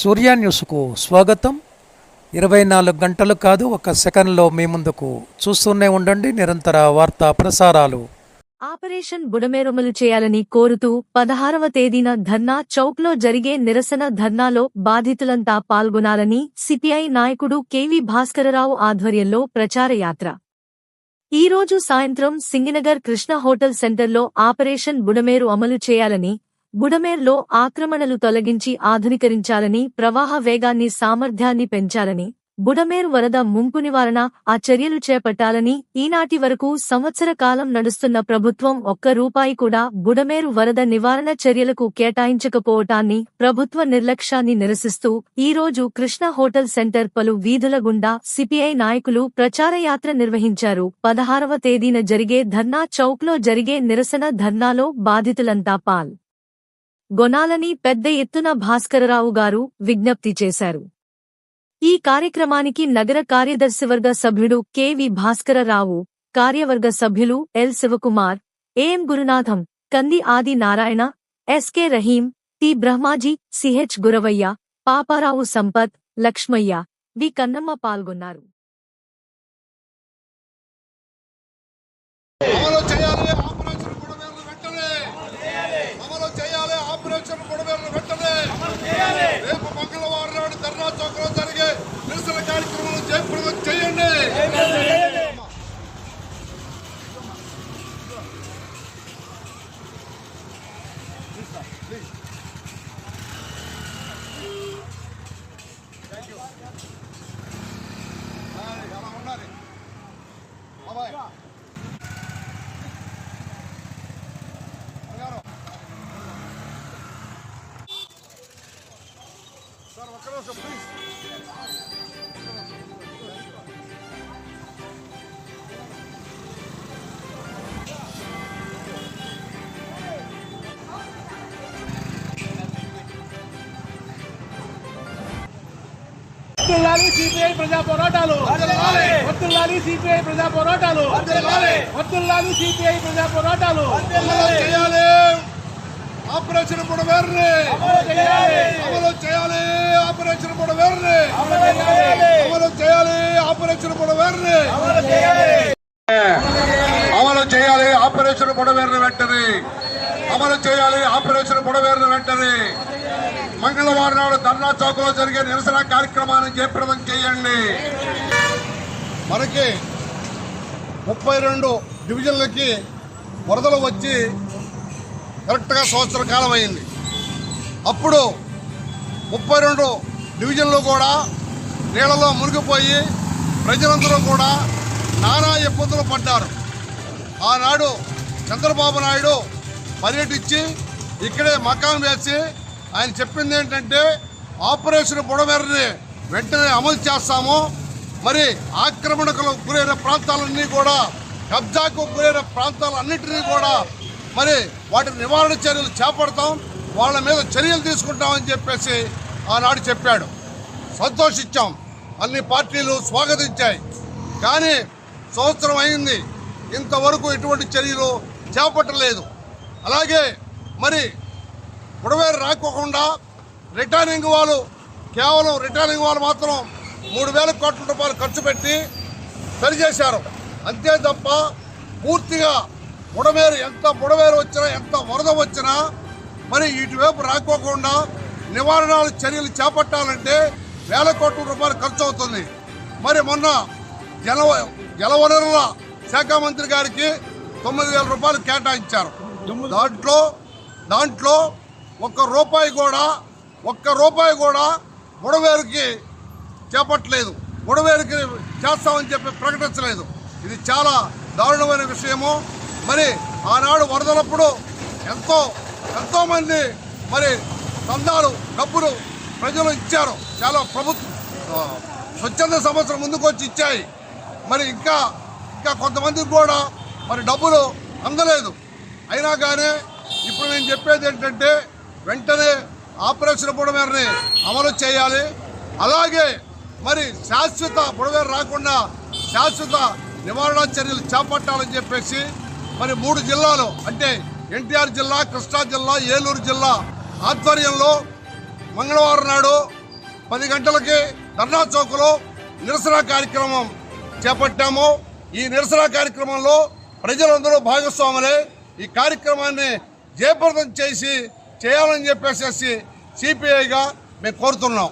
సూర్య న్యూస్కు స్వాగతం. ఇరవై నాలుగు గంటలు కాదు ఒక సెకండ్లో మీ ముందుకు చూస్తూనే ఉండండి. నిరంతర వార్తా ప్రసారాలు. ఆపరేషన్ బుడమేరుమలు చేయాలని కోరుతూ పదహారవ తేదీన ధర్నా చౌక్లో జరిగే నిరసన ధర్నాలో బాధితులంతా పాల్గొనాలని సిపిఐ నాయకుడు కెవి భాస్కరరావు ఆధ్వర్యంలో ప్రచారయాత్ర. ఈరోజు ఈ రోజు సాయంత్రం సింగినగర్ కృష్ణ హోటల్ సెంటర్లో ఆపరేషన్ బుడమేరు అమలు చేయాలని బుడమేర్లో ఆక్రమణలు తొలగించి ఆధునీకరించాలని ప్రవాహ వేగాన్ని సామర్థ్యాన్ని పెంచాలని బుడమేరు వరద ముంపు నివారణ ఆ చర్యలు చేపట్టాలని ఈనాటి వరకు సంవత్సర కాలం నడుస్తున్న ప్రభుత్వం ఒక్క రూపాయి కూడా బుడమేరు వరద నివారణ చర్యలకు కేటాయించకపోవటాన్ని ప్రభుత్వ నిర్లక్ష్యాన్ని నిరసిస్తూ ఈ రోజు కృష్ణ హోటల్ సెంటర్ పలు వీధుల గుండా సిపిఐ నాయకులు ప్రచారయాత్ర నిర్వహించారు. పదహారవ తేదీన జరిగే ధర్నా చౌక్లో జరిగే నిరసన ధర్నాలో బాధితులంతా పాల్ గొనాలని పెద్ద ఎత్తున భాస్కరరావు గారు విజ్ఞప్తి చేశారు. ఈ కార్యక్రమానికి నగర కార్యదర్శివర్గ సభ్యుడు కెవి భాస్కరరావు కార్యవర్గ సభ్యులు L Shivakumar AM Gurunatham Kandi Adi Narayana SK Rahim T Brahmaji CH Guravaiah Paparao Sampath Lakshmaiah V Kannamma పాల్గొన్నారు అమలు చేయాలి ఆపరేషన్ బుడమేరును వెంటనే అమలు చేయాలి ఆపరేషన్ బుడమేరును వెంటనే రేపు మంగళవారం నాడు ధర్నా చౌక్లో జరిగే నిరసన కార్యక్రమాలు జయప్రదం చేయండి అలా ఉండాలి బాబాయ్ బంగారం. సార్ ఒక్క నిమిషం ప్లీజ్ వద్దుల్లాలి సిపిఐ ప్రజా పోరాటాలు వద్దుల్లాలి సిపిఐ ప్రజా పోరాటాలు వద్దుల్లాలి సిపిఐ ప్రజా పోరాటాలు అమలు చేయాలి ఆపరేషన్ బుడమేరుని అమలు చేయాలి ఆపరేషన్ బుడమేరుని అమలు చేయాలి ఆపరేషన్ బుడమేరుని అమలు చేయాలి ఆపరేషన్ బుడమేరుని వెంటనే. అమలు చేయాలి ఆపరేషన్ బుడమేరుని వెంటనే. మంగళవారం నాడు ధర్నా చౌక్లో జరిగే నిరసన కార్యక్రమాన్ని జయప్రదం చేయండి. మనకి ముప్పై రెండు డివిజన్లకి వరదలు వచ్చి కరెక్ట్గా సంవత్సర కాలం అయింది. అప్పుడు ముప్పై రెండు డివిజన్లు కూడా నీళ్ళలో మునిగిపోయి ప్రజలందరూ కూడా నానా ఇబ్బందులు పడ్డారు. ఆనాడు చంద్రబాబు నాయుడు పర్యటించి ఇక్కడే మకాం వేసి ఆయన చెప్పింది ఏంటంటే ఆపరేషన్ బుడమేరని వెంటనే అమలు చేస్తాము. మరి ఆక్రమణకు గురైన ప్రాంతాలన్నీ కూడా కబ్జాకు గురైన ప్రాంతాలన్నింటినీ కూడా మరి వాటి నివారణ చర్యలు చేపడతాం వాళ్ళ మీద చర్యలు తీసుకుంటామని చెప్పేసి ఆనాడు చెప్పాడు. సంతోషించాం. అన్ని పార్టీలు స్వాగతించాయి. కానీ సంవత్సరం అయింది. ఇంతవరకు ఎటువంటి చర్యలు చేపట్టలేదు. అలాగే మరి బుడవేరు రాకోకుండా రిటర్నింగ్ వాళ్ళు కేవలం రిటర్నింగ్ వాళ్ళు మాత్రం మూడు వేల కోట్ల రూపాయలు ఖర్చు పెట్టి సరిచేశారు. అంతే తప్ప పూర్తిగా బుడమేరు ఎంత బుడమేరు వచ్చినా ఎంత వరద వచ్చినా మరి ఇటువైపు రాకోకుండా నివారణాలు చర్యలు చేపట్టాలంటే వేల కోట్ల రూపాయలు ఖర్చు అవుతుంది. మరి మొన్న జల జలవనరుల శాఖ మంత్రి గారికి తొమ్మిది వేల రూపాయలు కేటాయించారు. దాంట్లో దాంట్లో ఒక్క రూపాయి కూడా ఒక్క రూపాయి కూడా బుడవేరుకి చేపట్టలేదు. బుడవేరుకి చేస్తామని చెప్పి ప్రకటించలేదు. ఇది చాలా దారుణమైన విషయము. మరి ఆనాడు వరదలప్పుడు ఎంతో ఎంతో మంది మరి చందాలు డబ్బులు ప్రజలు ఇచ్చారు. చాలా ప్రభుత్వం స్వచ్ఛంద సంవత్సరం ముందుకు వచ్చి ఇచ్చాయి. మరి ఇంకా ఇంకా కొంతమందికి కూడా మరి డబ్బులు అందలేదు. అయినా కానీ ఇప్పుడు నేను చెప్పేది ఏంటంటే వెంటనే ఆపరేషన్ బుడమేరని అమలు చేయాలి. అలాగే మరి శాశ్వత బుడమేర రాకుండా శాశ్వత నివారణ చర్యలు చేపట్టాలని చెప్పేసి మరి మూడు జిల్లాలు అంటే ఎన్టీఆర్ జిల్లా కృష్ణా జిల్లా ఏలూరు జిల్లా ఆధ్వర్యంలో మంగళవారం నాడు పది గంటలకి ధర్నా చౌక్లో నిరసన కార్యక్రమం చేపట్టాము. ఈ నిరసన కార్యక్రమంలో ప్రజలందరూ భాగస్వాములే. ఈ కార్యక్రమాన్ని జయప్రదం చేసి చేయాలని చెప్పేసి సిపిఐగా మేము కోరుతున్నాం.